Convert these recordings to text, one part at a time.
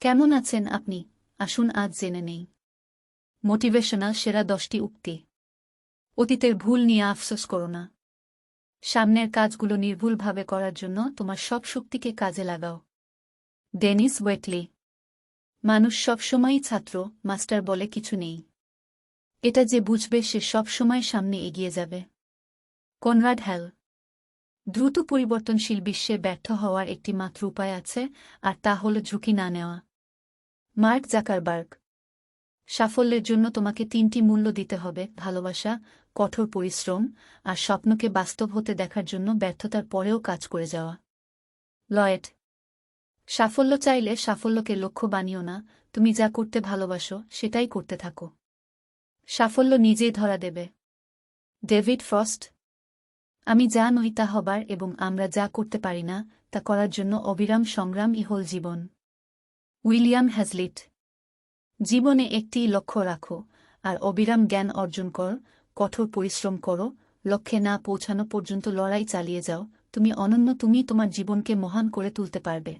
কেমন আছেন আপনি? আসুন আজ জেনে নেই। মোটিভেশনাল সেরা দশটি উক্তি। অতীতের ভুল নিয়ে আফসোস করো না। সামনের কাজগুলো নির্ভুলভাবে করার জন্য তোমার সব শক্তিকে কাজে লাগাও। Denis Waitley. মানুষ সবসময়ই ছাত্র, মাস্টার বলে কিছু নেই। এটা যে বুঝবে সে সবসময় সামনে এগিয়ে যাবে। Conrad Hall. দ্রুত পরিবর্তনশীল বিশ্বে ব্যর্থ হওয়ার একটি মাত্র উপায় আছে, আর তা হল ঝুঁকি না নেওয়া। মার্ক জাকারবার্গ, সাফল্যের জন্য তোমাকে তিনটি মূল্য দিতে হবে, ভালোবাসা, কঠোর পরিশ্রম আর স্বপ্নকে বাস্তব হতে দেখার জন্য ব্যর্থতার পরেও কাজ করে যাওয়া। লয়েড, সাফল্য চাইলে সাফল্যকে লক্ষ্য বানিও না, তুমি যা করতে ভালোবাসো সেটাই করতে থাকো। সাফল্য নিজেই ধরা দেবে। ডেভিড ফ্রস্ট, আমি যা নই তা হবার এবং আমরা যা করতে পারি না, তা করার জন্য অবিরাম সংগ্রামই হল জীবন। উইলিয়াম হ্যাজলিট। জীবনে একটি লক্ষ্য রাখো আর অবিরাম জ্ঞান অর্জন কর, কঠোর পরিশ্রম করো, লক্ষ্যে না পৌঁছানো পর্যন্ত লড়াই চালিয়ে যাও, তুমি অনন্য তুমি তোমার জীবনকে মহান করে তুলতে পারবে।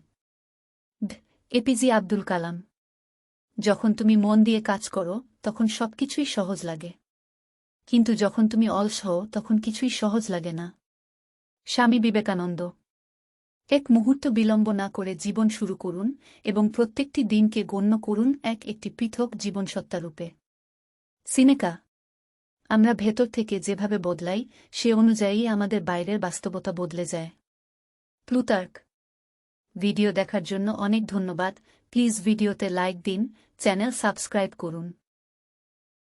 এপিজি আব্দুল কালাম। যখন তুমি মন দিয়ে কাজ করো, তখন সবকিছুই সহজ লাগে। কিন্তু যখন তুমি অলস হও, তখন কিছুই সহজ লাগে না। স্বামী বিবেকানন্দ। এক মুহূর্ত বিলম্ব না করে জীবন শুরু করুন এবং প্রত্যেকটি দিনকে গণ্য করুন এক একটি পৃথক জীবনসত্তারূপে সিনেকা, আমরা ভেতর থেকে যেভাবে বদলাই, সে অনুযায়ী আমাদের বাইরের বাস্তবতা বদলে যায়। প্লুতার্ক, ভিডিও দেখার জন্য অনেক ধন্যবাদ। প্লিজ ভিডিওতে লাইক দিন, চ্যানেল সাবস্ক্রাইব করুন।